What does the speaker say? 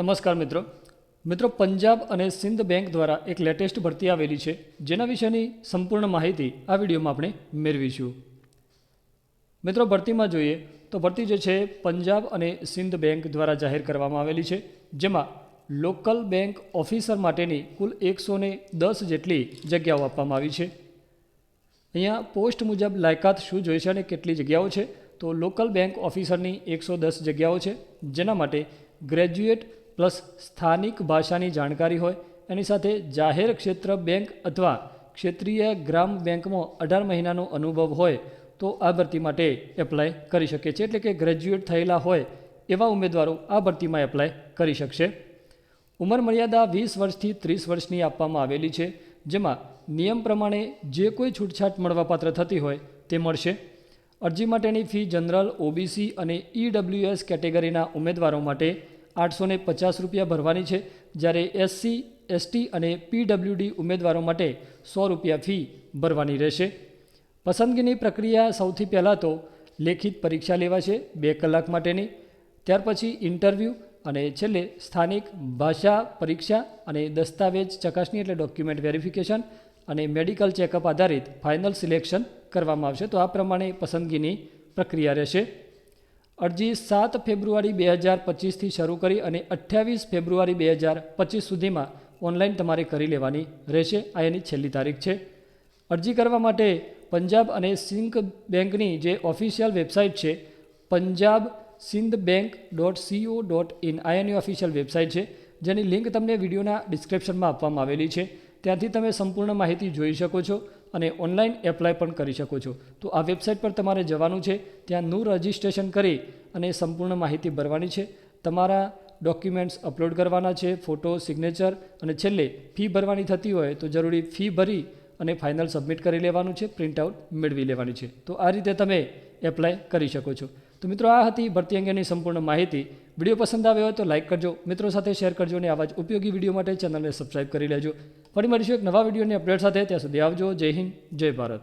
નમસ્કાર મિત્રો. મિત્રો, પંજાબ અને સિંધ બેંક દ્વારા એક લેટેસ્ટ ભરતી આવેલી છે. જેના વિશેની સંપૂર્ણ માહિતી આ વિડીયોમાં આપણે મેળવીશું. મિત્રો, ભરતીમાં જોઈએ તો ભરતી જે છે, પંજાબ અને સિંધ બેંક દ્વારા જાહેર કરવામાં આવેલી છે. જેમાં લોકલ બેંક ઓફિસર માટેની કુલ એકસો દસ જેટલી જગ્યાઓ આપવામાં આવી છે. અહીંયા પોસ્ટ મુજબ લાયકાત શું જોઈએ છે અને કેટલી જગ્યાઓ છે? તો લોકલ બેંક ઓફિસરની એકસો દસ જગ્યાઓ છે. જેના માટે ગ્રેજ્યુએટ પ્લસ સ્થાનિક ભાષાની જાણકારી હોય, એની સાથે જાહેર ક્ષેત્ર બેંક અથવા ક્ષેત્રીય ગ્રામ બેંકમાં અઢાર મહિનાનો અનુભવ હોય, તો આ ભરતી માટે એપ્લાય કરી શકે છે. એટલે કે ગ્રેજ્યુએટ થયેલા હોય, એવા ઉમેદવારો આ ભરતીમાં એપ્લાય કરી શકશે. ઉંમર મર્યાદા વીસ વર્ષથી ત્રીસ વર્ષની આપવામાં આવેલી છે, જેમાં નિયમ પ્રમાણે જે કોઈ છૂટછાટ મળવાપાત્ર થતી હોય, તે મળશે. અરજી માટેની ફી જનરલ, ઓબીસી અને ઈડબ્લ્યુએસ કેટેગરીના ઉમેદવારો માટે આઠસો પચાસ રૂપિયા ભરવાની છે, જ્યારે એસસી એસટી અને પીડબ્લ્યુડી ઉમેદવારો માટે સો રૂપિયા ફી ભરવાની રહેશે. પસંદગીની પ્રક્રિયા સૌથી પહેલાં તો લેખિત પરીક્ષા લેવાશે બે કલાક માટેની, ત્યાર પછી ઇન્ટરવ્યૂ અને છેલ્લે સ્થાનિક ભાષા પરીક્ષા અને દસ્તાવેજ ચકાસણી એટલે ડોક્યુમેન્ટ વેરિફિકેશન અને મેડિકલ ચેકઅપ આધારિત ફાઇનલ સિલેક્શન કરવામાં આવશે. તો આ પ્રમાણે પસંદગીની પ્રક્રિયા રહેશે. અરજી સાત ફેબ્રુઆરી બે હજાર પચીસથી શરૂ કરી અને અઠ્યાવીસ ફેબ્રુઆરી બે હજાર પચીસ સુધીમાં ઓનલાઈન તમારે કરી લેવાની રહેશે. આ એની છેલ્લી તારીખ છે. અરજી કરવા માટે પંજાબ અને સિંક બેંકની જે ઓફિશિયલ વેબસાઇટ છે, Punjab Sind bank dot co dot in, આ ઓફિશિયલ વેબસાઇટ છે. જેની લિંક તમને વિડીયોના ડિસ્ક્રિપ્શનમાં આપવામાં આવેલી છે. ત્યાંથી તમે સંપૂર્ણ માહિતી જોઈ શકો છો. અને ઓનલાઈન એપ્લાય પણ કરી શકો છો. તો આ વેબસાઇટ પર તમારે જવાનું છે ત્યાંનું રજિસ્ટ્રેશન કરી અને સંપૂર્ણ માહિતી ભરવાની છે. તમારા ડોક્યુમેન્ટ્સ અપલોડ કરવાના છે, ફોટો, સિગ્નેચર અને છેલ્લે ફી ભરવાની થતી હોય તો જરૂરી ફી ભરી અને ફાઇનલ સબમિટ કરી લેવાનું છે, પ્રિન્ટઆઉટ મેળવી લેવાની છે. તો આ રીતે તમે એપ્લાય કરી શકો છો. તો મિત્રો આ હતી ભરતી અંગેની સંપૂર્ણ માહિતી. વીડિયો પસંદ આવ્યો હોય તો લાઇક કરજો, મિત્રો સાથે શેર કરજો અને આવા જ ઉપયોગી વીડિયો માટે ચેનલને સબસ્ક્રાઇબ કરી લેજો. ફરી મળીશું એક નવા વિડીયોની અપડેટ સાથે. ત્યાં સુધી આવજો. જય હિન્દ, જય ભારત.